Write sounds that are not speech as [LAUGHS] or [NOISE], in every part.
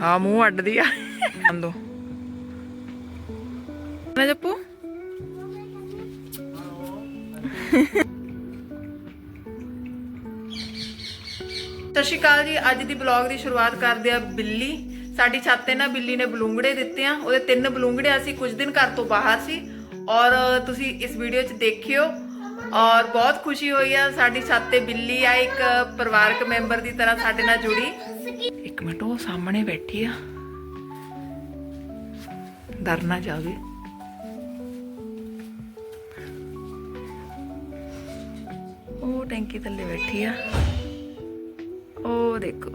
ਹਾਂ, ਮੂੰਹ ਅੱਡਦੀ ਆ। ਅੰਦੋ ਨਾ ਜੱਪੂ। ਸਤਿ ਸ਼੍ਰੀ ਅਕਾਲ ਜੀ। ਅੱਜ ਦੀ ਬਲੌਗ ਦੀ ਸ਼ੁਰੂਆਤ ਕਰਦੇ ਆ ਬਿੱਲੀ। ਸਾਡੀ ਛੱਤ ਤੇ ਨਾ ਬਿੱਲੀ ਨੇ ਬਲੂੰਗੜੇ ਦਿੱਤੇ ਆ। ਉਹਦੇ ਤਿੰਨ ਬਲੂੰਗੜੇ ਅਸੀਂ ਕੁਝ ਦਿਨ ਘਰ ਤੋਂ ਬਾਹਰ ਸੀ। ਔਰ ਤੁਸੀਂ ਇਸ ਵੀਡੀਓ 'ਚ ਦੇਖਿਓ। ਔਰ ਬਹੁਤ ਖੁਸ਼ੀ ਹੋਈ ਆ। ਸਾਡੀ ਛੱਤ ਤੇ ਬਿੱਲੀ ਆ, ਇੱਕ ਪਰਿਵਾਰਕ ਮੈਂਬਰ ਦੀ ਤਰ੍ਹਾਂ ਸਾਡੇ ਨਾਲ ਜੁੜੀ। ਇੱਕ ਮਿੰਟ, ਉਹ ਸਾਹਮਣੇ ਬੈਠੀ ਆ। ਡਰ ਨਾ ਜਾਵੇ। ਉਹ ਟੈਂਕੀ ਥੱਲੇ ਬੈਠੀ ਆ। ਉਹ ਦੇਖੋ।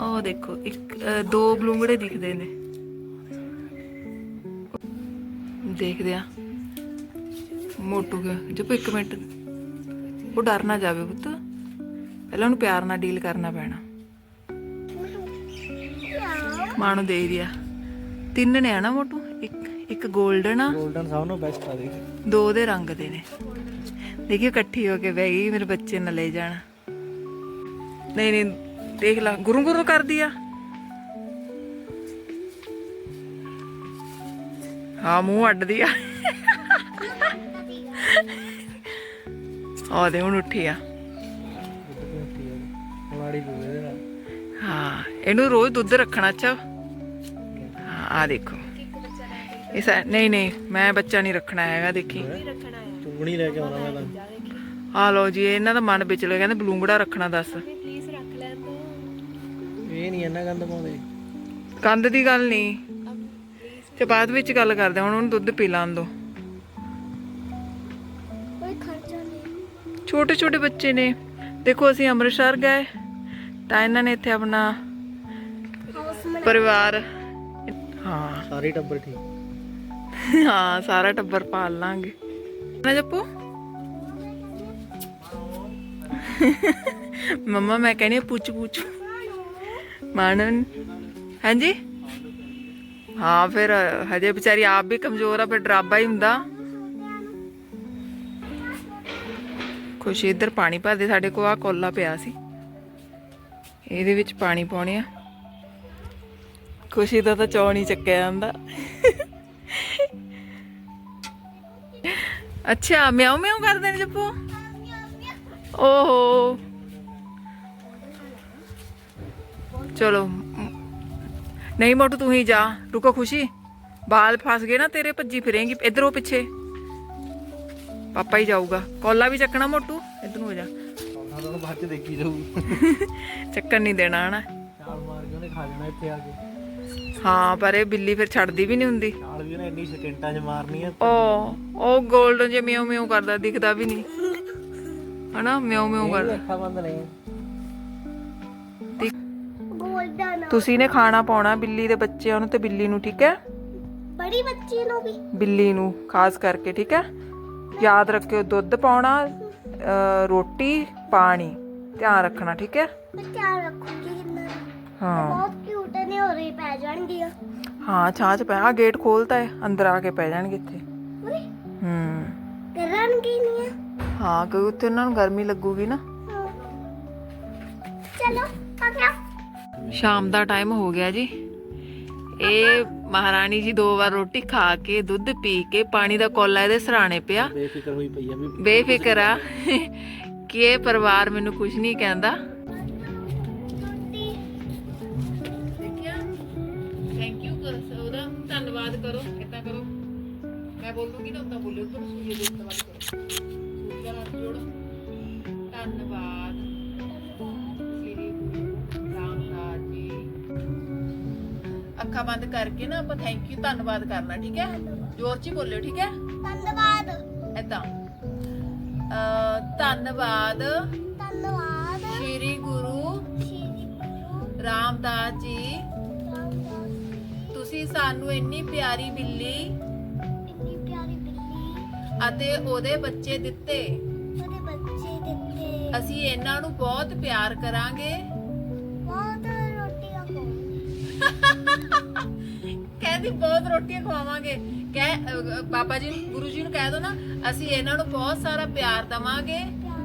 ਉਹ ਦੇਖੋ, ਇੱਕ ਦੋ ਬਲੂੰਗੜੇ ਦਿਖਦੇ ਨੇ। ਦੇਖਦੇ ਆ। ਮੋਟੂ ਗਿਆ ਇੱਕ ਮਿੰਟ। ਉਹ ਡਰ ਨਾ ਜਾਵੇ ਪੁੱਤ। ਪਹਿਲਾਂ ਉਹਨੂੰ ਪਿਆਰ ਨਾਲ ਡੀਲ ਕਰਨਾ ਪੈਣਾ। ਮਾਂ ਨੂੰ ਦੇ ਦਿਆ। ਤਿੰਨ ਨੇ ਆ ਨਾ ਮੋਟੂ ਇੱਕ ਇੱਕ 골ਡਨ ਆ। 골ਡਨ ਸਭ ਨੂੰ ਬੈਸਟ ਆ ਦੇਖ। ਦੋ ਉਹਦੇ ਰੰਗ ਦੇ ਨੇ। ਦੇਖਿਓ ਇਕੱਠੀ ਹੋ ਕੇ ਬਹਿ ਗਈ ਮੇਰੇ ਬੱਚੇ ਨਾਲ ਲੈ ਜਾਣ। ਨਹੀਂ ਨਹੀਂ ਦੇਖ ਲਾ ਗੁਰੂ ਗੁਰੂ ਕਰਦੀ ਆ। ਹਾਂ ਮੂੰਹ ਅੱਡਦੀ ਆ। ਆ ਦੇ ਹੁਣ ਉੱਠੀ ਆ। ਮਾੜੀ ਪੂਰੇ ਦੇ ਨਾਲ। ਹਾਂ ਇਹਨੂੰ ਰੋਜ਼ ਦੁੱਧ ਰੱਖਣਾ ਅੱਛਾ। ਹਾਂ ਆ ਦੇਖੋ। ਇਸ ਨਹੀਂ ਨਹੀਂ ਮੈਂ ਬੱਚਾ ਨਹੀਂ ਰੱਖਣਾ ਹੈਗਾ ਦੇਖੀ। ਚੁੰਗਣੀ ਲੈ ਕੇ ਆਉਣਾ ਮੈਂ ਤਾਂ। ਆ ਲੋ ਜੀ ਇਹਨਾਂ ਦਾ ਮਨ ਵਿਚਲੇ ਕਹਿੰਦੇ ਬਲੂੰਗੜਾ ਰੱਖਣਾ ਦੱਸ। ਇਹ ਨਹੀਂ ਇੰਨਾ ਗੰਦ ਪਾਉਂਦੇ। ਕੰਧ ਦੀ ਗੱਲ ਨਹੀਂ। ਤੇ ਬਾਅਦ ਵਿੱਚ ਗੱਲ ਕਰਦੇ ਹਾਂ, ਹੁਣ ਉਹਨੂੰ ਦੁੱਧ ਪੀ ਲਾਣ ਦੋ। ਕੋਈ ਖਰਚਾ ਨਹੀਂ। ਛੋਟੇ ਛੋਟੇ ਬੱਚੇ ਨੇ। ਦੇਖੋ ਅਸੀਂ ਅੰਮ੍ਰਿਤਸਰ ਗਏ। ਤਾਂ ਇਹਨਾਂ ਨੇ ਇੱਥੇ ਆਪਣਾ ਪਰਿਵਾਰ ਹਾਂ। ਸਾਰੇ ਟੱਬਰ ਠੀਕ। ਹਾਂ ਸਾਰਾ ਟੱਬਰ ਪਾਲ ਲਾਂਗੇ। ਨਾ ਜੱਪੂ। ਮੰਮਾ ਮੈਂ ਕਹਿੰਦੀ ਪੁੱਛ ਪੁੱਛ। ਮਾਨਨ ਹਾਂਜੀ? ਹਾਂ ਫਿਰ ਹਜੇ ਵਿਚਾਰੀ ਆਪ ਵੀ ਕਮਜ਼ੋਰ ਆ ਫਿਰ ਡਰਾਬਾ ਹੀ ਹੁੰਦਾ। ਖੁਸ਼ੀ ਇੱਧਰ ਪਾਣੀ ਭਰਦੇ ਸਾਡੇ ਕੋਲ ਆ ਕੋਲਾ ਪਿਆ ਸੀ। ਇਹਦੇ ਵਿੱਚ ਪਾਣੀ ਪਾਉਣੇ ਆ। ਖੁਸ਼ੀ ਦਾ ਤਾਂ ਚੌ ਹੀ ਚੱਕਿਆ ਜਾਂਦਾ। ਅੱਛਾ, ਮਿਆਉ ਮਿਆਉ ਕਰਦੇ ਨੇ ਜੱਪੂ? ਓਹੋ। ਚਲੋ। ਨਹੀਂ ਮੋਟੂ, ਤੂੰ ਹੀ ਜਾ। ਰੁਕੋ ਖੁਸ਼ੀ। ਬਾਲ ਫਸ ਗਏ ਨਾ ਤੇਰੇ, ਭੱਜੀ ਫਿਰੇਂਗੀ। ਇਧਰੋਂ ਪਿੱਛੇ। ਪਾਪਾ ਹੀ ਜਾਊਗਾ। ਕੋਲਾ ਵੀ ਚੱਕਣਾ ਮੋਟੂ। ਇਧਰ ਹੋ ਜਾ। ਬਾਅਦ ਚ ਦੇਖੀ ਜਾਊ। ਚੱਕਣ ਨਹੀਂ ਦੇਣਾ ਹਨਾ? ਛਾਲ ਮਾਰ ਕੇ ਉਹਨੇ ਖਾ ਜਾਣਾ ਇੱਥੇ ਆ ਕੇ। ਹਾਂ ਪਰ ਇਹ ਬਿੱਲੀ ਫਿਰ ਛੱਡਦੀ ਵੀ ਨਹੀਂ ਹੁੰਦੀ। ਛਾਲ ਵੀ ਉਹਨੇ ਇੰਨੀ ਸਕਿੰਟਾਂ 'ਚ ਮਾਰਨੀ ਆ। ਉਹ ਉਹ 골ਡਨ ਜੇ ਮਿਉ ਮਿਉ ਕਰਦਾ ਦਿਖਦਾ ਵੀ ਨਹੀਂ। ਹਨਾ? ਮਿਉ ਮਿਉ ਇਹ ਕਰਦਾ। ਅੱਖਾਂ ਬੰਦ ਨਹੀਂ। ਗੋਲਡਨ ਤੁਸੀਂ ਨੇ ਖਾਣਾ ਪਾਉਣਾ ਬਿੱਲੀ ਦੇ ਬੱਚਿਆਂ ਨੂੰ ਤੇ ਬਿੱਲੀ ਨੂੰ ਠੀਕ ਹੈ? ਬੜੀ ਬੱਚੀ ਨੂੰ ਵੀ। ਬਿੱਲੀ ਨੂੰ ਖਾਸ ਕਰਕੇ ਠੀਕ ਹੈ? ਯਾਦ ਰੱਖਿਓ ਦੁੱਧ ਪਾਉਣਾ ਰੋਟੀ ਪਾਣੀ। ਧਿਆਨ ਰੱਖਣਾ ਠੀਕ ਹੈ? ਮੈਂ ਧਿਆਨ ਰੱਖੂਗੀ ਹਾਂ। ਬਹੁਤ ਕਿਊਟ ਨੇ ਹੋ ਰਹੀ ਪੈ ਜਾਣਗੀਆਂ। ਹਾਂ ਛਾਂ ਚ ਪੈ ਆ ਗੇਟ ਖੋਲਤਾ ਹੈ ਅੰਦਰ ਆ ਕੇ ਪੈ ਜਾਣਗੇ ਇੱਥੇ। ਹੂੰ। ਕਰਨਗੀ ਨਹੀਂ ਹਾਂ ਕਿਉਂਕਿ ਉੱਥੇ ਉਹਨਾਂ ਨੂੰ ਗਰਮੀ ਲੱਗੂਗੀ ਨਾ। ਚਲੋ ਆ ਗਿਆ। ਸ਼ਾਮ ਦਾ ਟਾਈਮ ਹੋ ਗਿਆ ਜੀ। ਇਹ ਮਹਾਰਾਣੀ ਜੀ ਦੋ ਵਾਰ ਰੋਟੀ ਖਾ ਕੇ ਦੁੱਧ ਪੀ ਕੇ ਪਾਣੀ ਦਾ ਕੋਲਾ ਇਹਦੇ ਸਰਾਣੇ ਪਿਆ। ਬੇਫਿਕਰ ਹੋਈ ਪਈ ਆ ਵੀ ਬੇਫਿਕਰ ਆ। [LAUGHS] ਕਿ ਇਹ ਪਰਿਵਾਰ ਮੈਨੂੰ ਕੁਝ ਨਹੀਂ ਕਹਿੰਦਾ। ਥੈਂਕ ਯੂ ਕਰ ਉਹਦਾ ਧੰਨਵਾਦ ਕਰੋ ਕਿੱਦਾਂ ਕਰੋ। ਮੈਂ ਬੋਲੂਗੀ ਨਾ ਉਦਾਂ ਬੋਲਿਓ। ਪਰ ਸੂਰਜ ਦੇ ਧੰਨਵਾਦ ਕਰੋ। ਸੂਰਜ ਦਾ ਹੱਥ ਜੋੜੋ ਧੰਨਵਾਦ। ਅੱਖਾਂ ਬੰਦ ਕਰਕੇ ਨਾ ਆਪਾਂ ਥੈਂਕ ਯੂ ਧੰਨਵਾਦ ਕਰਨਾ ਠੀਕ ਹੈ? ਜ਼ੋਰ ਚ ਹੀ ਬੋਲਿਓ ਠੀਕ ਹੈ? ਧੰਨਵਾਦ। ਅ ਧੰਨਵਾਦ। ਧੰਨਵਾਦ। ਸ੍ਰੀ ਗੁਰੂ ਸ਼੍ਰੀ ਗੁਰੂ ਰਾਮਦਾਸ ਜੀ। ਰਾਮਦਾਸ ਤੁਸੀਂ ਸਾਨੂੰ ਇੰਨੀ ਪਿਆਰੀ ਬਿੱਲੀ ਇੰਨੀ ਪਿਆਰੀ ਬਿੱਲੀ। ਅਤੇ ਉਹਦੇ ਬੱਚੇ ਦਿੱਤੇ। ਉਹਦੇ ਬੱਚੇ ਦਿੱਤੇ। ਅਸੀਂ ਇਹਨਾਂ ਨੂੰ ਬਹੁਤ ਪਿਆਰ ਕਰਾਂਗੇ। ਬਹੁਤ ਕਹਿੰਦੀ ਬਹੁਤ ਰੋਟੀਆਂ ਖਵਾਵਾਂਗੇ। ਕਹਿ ਬਾਬਾ ਜੀ ਨੂੰ ਗੁਰੂ ਜੀ ਨੂੰ ਕਹਿ ਦੋ ਨਾ ਅਸੀਂ ਇਹਨਾਂ ਨੂੰ ਬਹੁਤ ਸਾਰਾ ਪਿਆਰ ਦਵਾਂਗੇ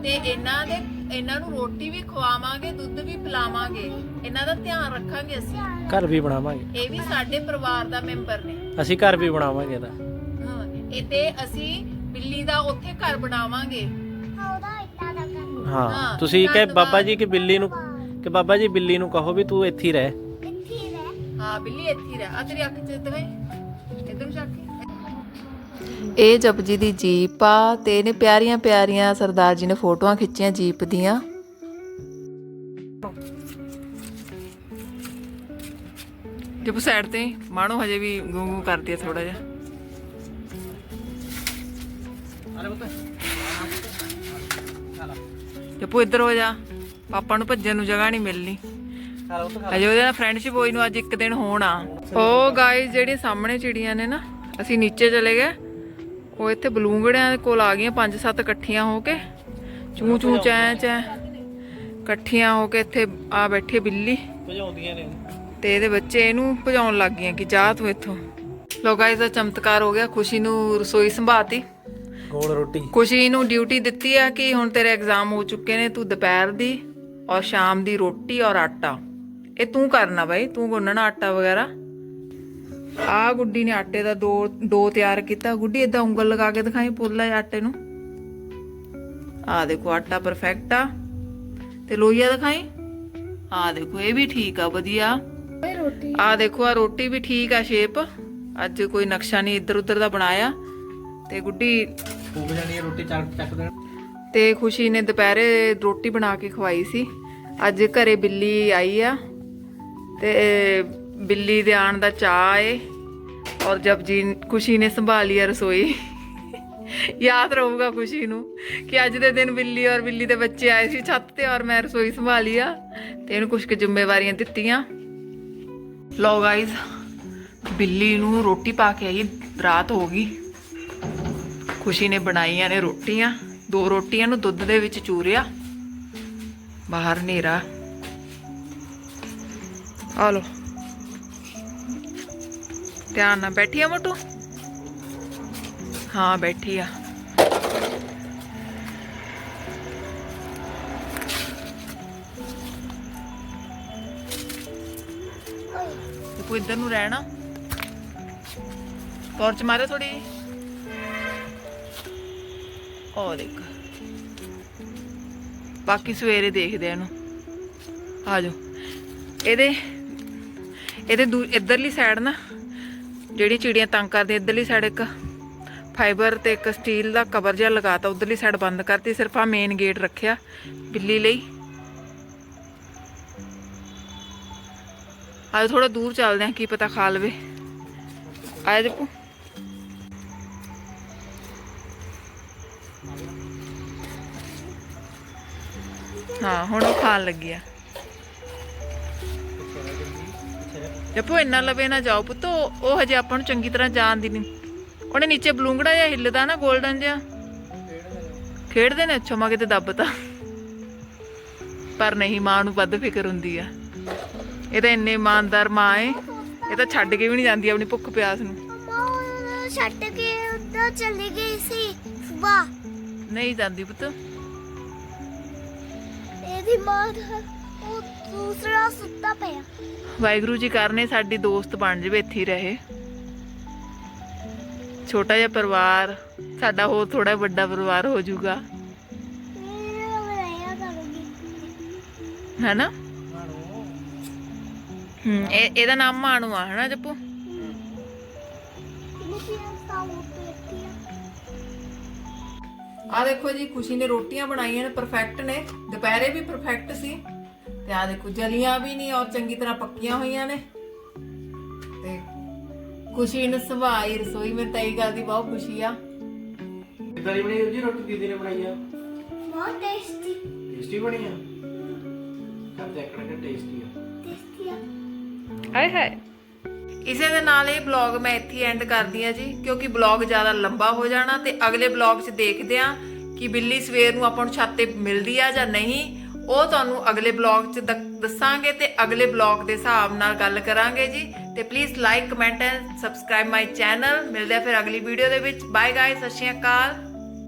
ਤੇ ਇਹਨਾਂ ਦੇ ਇਹਨਾਂ ਨੂੰ ਰੋਟੀ ਵੀ ਖਵਾਵਾਂਗੇ ਦੁੱਧ ਵੀ ਪਿਲਾਵਾਂਗੇ। ਇਹਨਾਂ ਦਾ ਧਿਆਨ ਰੱਖਾਂਗੇ ਅਸੀਂ। ਘਰ ਵੀ ਬਣਾਵਾਂਗੇ। ਇਹ ਵੀ ਸਾਡੇ ਪਰਿਵਾਰ ਦਾ ਮੈਂਬਰ ਨੇ। ਅਸੀਂ ਘਰ ਵੀ ਬਣਾਵਾਂਗੇ ਇਹਦਾ। ਹਾਂ ਇਹ ਤੇ ਅਸੀਂ ਬਿੱਲੀ ਦਾ ਉੱਥੇ ਘਰ ਬਣਾਵਾਂਗੇ। ਹਾਂ ਉਹਦਾ ਇੱਟਾਂ ਦਾ ਕਰ ਹਾਂ ਹਾਂ, ਤੁਸੀਂ ਕਹੇ ਧੰਨਵਾਦ। ਬਾਬਾ ਜੀ ਕਿ ਬਿੱਲੀ ਨੂੰ ਕਿ ਬਾਬਾ ਜੀ ਬਿੱਲੀ ਨੂੰ ਕਹੋ ਵੀ ਤੂੰ ਇੱਥੇ ਹੀ ਰਹਿ। ਹੀ ਰਹਿ ਹਾਂ ਬਿੱਲੀ ਇੱਥੇ ਹੀ ਰਹਿ। ਆ ਤੇਰੀ ਅੱਖ ਚ ਦਿਖਾਈ ਇਧਰ ਨੂੰ ਚੱਕ ਇਹ ਜਪਜੀ ਦੀ ਜੀਪ ਆ ਤੇ ਇਹਨੇ ਪਿਆਰੀਆਂ ਪਿਆਰੀਆਂ ਸਰਦਾਰ ਜੀ ਨੇ ਫੋਟੋਆਂ ਖਿੱਚੀਆਂ ਜੀਪ ਦੀਆਂ। ਜਪੂ ਸਾਈਡ ਤੇ ਮਾਣੋ ਹਜੇ ਵੀ ਗੂੰ ਗੂੰ ਕਰਦੀ ਹੈ ਥੋੜਾ ਜਿਹਾ। ਜਪੂ ਇੱਧਰ ਹੋ ਜਾ। ਪਾਪਾ ਨੂੰ ਭੱਜਣ ਨੂੰ ਜਗ੍ਹਾ ਨਹੀਂ ਮਿਲਣੀ। ਅਜੇ ਉਹਦੇ ਨਾਲ ਫਰੈਂਡਸ਼ਿਪ ਹੋਈ ਨੂੰ ਅੱਜ ਇੱਕ ਦਿਨ ਹੋਣਾ ਉਹ ਗਾਇਸ ਜਿਹੜੀਆਂ ਸਾਹਮਣੇ ਚਿੜੀਆਂ ਨੇ ਨਾ ਅਸੀਂ ਨੀਚੇ ਚਲੇ ਗਏ। ਉਹ ਇੱਥੇ ਬਲੂੰਗੜਿਆਂ ਦੇ ਕੋਲ ਆ ਗਈਆਂ ਪੰਜ ਸੱਤ ਇਕੱਠੀਆਂ ਹੋ ਕੇ। ਚੂ ਚੂ ਚੈ ਚੈ ਇਕੱਠੀਆਂ ਹੋ ਕੇ ਇੱਥੇ ਆ ਬੈਠੀ ਬਿੱਲੀ। ਭਜਾਉਂਦੀਆਂ ਨੇ। ਤੇ ਇਹਦੇ ਬੱਚੇ ਇਹਨੂੰ ਭਜਾਉਣ ਲੱਗ ਗਈਆਂ ਕਿ ਜਾ ਤੂੰ ਇੱਥੋਂ। ਲੋ ਗਾਇਸ ਦਾ ਚਮਤਕਾਰ ਹੋ ਗਿਆ ਖੁਸ਼ੀ ਨੂੰ ਰਸੋਈ ਸੰਭਾਤੀ। ਗੋਲ ਰੋਟੀ। ਖੁਸ਼ੀ ਨੂੰ ਡਿਊਟੀ ਦਿੱਤੀ ਆ ਕਿ ਹੁਣ ਤੇਰੇ ਐਗਜ਼ਾਮ ਹੋ ਚੁੱਕੇ ਨੇ ਤੂੰ ਦੁਪਹਿਰ ਦੀ ਔਰ ਸ਼ਾਮ ਦੀ ਰੋਟੀ ਔਰ ਆਟਾ। ਇਹ ਤੂੰ ਕਰਨਾ ਬਾਈ ਤੂੰ ਗੁੰਨਣਾ ਆਟਾ ਵਗੈਰਾ। ਆ ਗੁੱਡੀ ਨੇ ਆਟੇ ਦਾ ਦੋ ਦੋ ਤਿਆਰ ਕੀਤਾ। ਗੁੱਡੀ ਇਦਾਂ ਉਂਗਲ ਲਗਾ ਕੇ ਦਿਖਾਈ ਪੁੱਲਾ ਆਟੇ ਨੂੰ। ਆ ਦੇਖੋ ਆਟਾ ਪਰਫੈਕਟ ਆ। ਤੇ ਲੋਈਆ ਦਿਖਾਈ? ਆ ਦੇਖੋ ਇਹ ਵੀ ਠੀਕ ਆ ਵਧੀਆ। ਆ ਦੇਖੋ ਆ ਰੋਟੀ ਵੀ ਠੀਕ ਆ ਸ਼ੇਪ ਅੱਜ ਕੋਈ ਨਕਸ਼ਾ ਨਹੀਂ ਇੱਧਰ ਉੱਧਰ ਦਾ ਬਣਾਇਆ। ਤੇ ਗੁੱਡੀ ਫੂਕ ਜਾਣੀ ਹੈ ਰੋਟੀ ਚੱਕ ਚੱਕ ਦੇਣ। ਤੇ ਖੁਸ਼ੀ ਨੇ ਦੁਪਹਿਰੇ ਰੋਟੀ ਬਣਾ ਕੇ ਖਵਾਈ ਸੀ। ਅੱਜ ਘਰੇ ਬਿੱਲੀ ਆਈ ਆ। ਤੇ ਬਿੱਲੀ ਦੇ ਆਣ ਦਾ ਚਾਅ ਏ। ਔਰ ਜਬ ਜੀ, ਖੁਸ਼ੀ ਨੇ ਸੰਭਾਲੀ ਆ ਰਸੋਈ। ਯਾਦ ਰਹੂਗਾ ਖੁਸ਼ੀ ਨੂੰ ਕਿ ਅੱਜ ਦੇ ਦਿਨ ਬਿੱਲੀ ਔਰ ਬਿੱਲੀ ਦੇ ਬੱਚੇ ਆਏ ਸੀ ਛੱਤ ਤੇ ਔਰ ਮੈਂ ਰਸੋਈ ਸੰਭਾਲੀ ਆ ਤੇ ਇਹਨੂੰ ਕੁਝ ਕੁ ਜ਼ਿੰਮੇਵਾਰੀਆਂ ਦਿੱਤੀਆਂ। ਲੋ ਗਾਇਜ਼ ਬਿੱਲੀ ਨੂੰ ਰੋਟੀ ਪਾ ਕੇ ਆਈ, ਰਾਤ ਹੋ ਗਈ। ਖੁਸ਼ੀ ਨੇ ਬਣਾਈਆਂ ਨੇ ਰੋਟੀਆਂ, ਦੋ ਰੋਟੀਆਂ ਨੂੰ ਦੁੱਧ ਦੇ ਵਿੱਚ ਚੂਰਿਆ। ਬਾਹਰ ਹਨੇਰਾ। ਆ ਲੋ ਧਿਆਨ ਨਾਲ ਬੈਠੀ ਆ ਮੋਟੂ? ਹਾਂ, ਬੈਠੀ ਆ। ਓਏ ਇੱਧਰ ਨੂੰ ਰਹਿਣਾ। ਟਾਰਚ ਮਾਰੇ ਥੋੜੀ ਉਹ ਦੇਖ ਬਾਕੀ ਸਵੇਰੇ ਦੇਖਦੇ ਇਹਨੂੰ। ਆ ਜਾਓ। ਇਹਦੇ ਇਹਦੇ ਦੂ ਇੱਧਰਲੀ ਸਾਈਡ ਨਾ, ਜਿਹੜੀ ਚਿੜੀਆਂ ਤੰਗ ਕਰਦੀ, ਇੱਧਰਲੀ ਸਾਈਡ ਇੱਕ ਫਾਈਬਰ ਤੇ ਇੱਕ ਸਟੀਲ ਦਾ ਕਵਰ ਜਿਹਾ ਲਗਾਤਾ, ਉਧਰਲੀ ਸਾਈਡ ਬੰਦ ਕਰਤੀ, ਸਿਰਫ ਆ ਮੇਨ ਗੇਟ ਰੱਖਿਆ, ਬਿੱਲੀ ਲਈ। ਅੱਜ ਥੋੜਾ ਦੂਰ ਚੱਲਦੇ ਆ ਕੀ ਪਤਾ ਖਾ ਲਵੇ। ਆਇਆ ਜੱਪੂ ਹਾਂ, ਹੁਣ ਉਹ ਖਾਣ ਲੱਗੀ ਆ। ਜੱਪੂ ਇੰਨਾ ਲਵੇ ਨਾ ਜਾਓ ਪੁੱਤ ਉਹ ਹਜੇ ਆਪਾਂ ਨੂੰ ਚੰਗੀ ਤਰ੍ਹਾਂ ਜਾਣਦੀ ਨਹੀਂ। ਉਹਨੇ ਨੀਚੇ ਬਲੂੰਗੜਾ ਜਿਹਾ ਹਿੱਲਦਾ ਨਾ 골ਡਨ ਜਿਹਾ। ਖੇਡਦੇ ਨੇ ਅੱਛਾ ਮਾ ਕਿਤੇ ਦੱਬਤਾ। ਪਰ ਨਹੀਂ ਮਾਂ ਨੂੰ ਵੱਧ ਫਿਕਰ ਹੁੰਦੀ ਆ। ਇਹ ਤਾਂ ਇੰਨੇ ਇਮਾਨਦਾਰ ਮਾਂ ਏ ਇਹ ਤਾਂ ਛੱਡ ਕੇ ਵੀ ਨਹੀਂ ਜਾਂਦੀ ਆਪਣੀ ਭੁੱਖ ਪਿਆਸ ਨੂੰ। ਉਹ ਛੱਡ ਕੇ ਉੱਧਰ ਚਲੀ ਗਈ ਸੀ ਸੁਬਾ। ਨਹੀਂ ਜਾਂਦੀ ਪੁੱਤ। ਇਹਦੀ ਮਾਂ ਦਾ ਉਹ ਦੂਸਰਾ ਸੁੱਤਾ ਪਿਆ। ਵਾਹਿਗੁਰੂ ਜੀ ਕਰਨੇ ਸਾਡੀ ਦੋਸਤ ਬਣ ਜਾਵੇ ਇੱਥੇ ਹੀ ਰਹੇ। ਛੋਟਾ ਜਿਹਾ ਪਰਿਵਾਰ ਸਾਡਾ ਹੋਰ ਥੋੜਾ ਵੱਡਾ ਪਰਿਵਾਰ ਹੋ ਜਾਊਗਾ। ਮੇਰੇ ਬਣਾਇਆ ਕਰੂੰਗੀ ਹੈਨਾ? ਹੂੰ ਇਹ ਇਹਦਾ ਨਾਮ ਮਾਣੂ ਆ ਹਨਾ ਜੱਪੂ? ਆ। ਦੇਖੋ ਜੀ ਖੁਸ਼ੀ ਨੇ ਰੋਟੀਆਂ ਬਣਾਈਆਂ ਨੇ ਪਰਫੈਕਟ ਨੇ। ਦੁਪਹਿਰੇ ਵੀ ਪਰਫੈਕਟ ਸੀ। ਤੇ ਆ ਦੇਖੋ ਜਲੀਆਂ ਵੀ ਨਹੀਂ ਔਰ ਚੰਗੀ ਤਰ੍ਹਾਂ ਪੱਕੀਆਂ ਹੋਈਆਂ ਨੇ। ਤੇ ਖੁਸ਼ੀ ਨੂੰ ਸਵਾਈ ਰਸੋਈ ਮੈਂ ਤਾਂ ਇਹ ਗੱਲ ਦੀ ਬਹੁਤ ਖੁਸ਼ੀ ਆ। ਕਿੱਦਾਂ ਦੀ ਬਣੀ ਜੀ? ਰੋਟੀ ਦੀਦੀ ਨੇ ਬਣਾਈ ਆ? ਬਹੁਤ ਟੇਸਟੀ ਟੇਸਟੀ ਬਣੀ ਆ? ਕਰ ਚੈੱਕ ਕਰਕੇ ਟੇਸਟੀ ਆ। ਟੇਸਟੀ ਆ। ਹਾਏ ਹਾਏ। ਇਸੇ ਦੇ ਨਾਲ ਇਹ ਬਲੌਗ ਮੈਂ ਇੱਥੇ ਐਂਡ ਕਰਦੀ ਆ ਜੀ ਕਿਉਂਕਿ ਬਲੌਗ ਜ਼ਿਆਦਾ ਲੰਬਾ ਹੋ ਜਾਣਾ ਤੇ ਅਗਲੇ ਬਲੌਗ 'ਚ ਦੇਖਦੇ ਆ ਕਿ ਬਿੱਲੀ ਸਵੇਰ ਨੂੰ ਆਪਾਂ ਨੂੰ ਛੱਤ ਤੇ ਮਿਲਦੀ ਆ ਜਾਂ ਨਹੀਂ। ਉਹ ਤੁਹਾਨੂੰ ਅਗਲੇ ਬਲੌਗ 'ਚ ਦ- ਦੱਸਾਂਗੇ ਤੇ ਅਗਲੇ ਬਲੌਗ ਦੇ ਹਿਸਾਬ ਨਾਲ ਗੱਲ ਕਰਾਂਗੇ ਜੀ। ਤੇ please like comment and subscribe my channel ਮਿਲਦੇ ਆ ਫਿਰ ਅਗਲੀ ਵੀਡੀਓ ਦੇ ਵਿੱਚ। ਬਾਏ ਗਾਇਸ ਸਤਿ ਸ਼੍ਰੀ ਅਕਾਲ।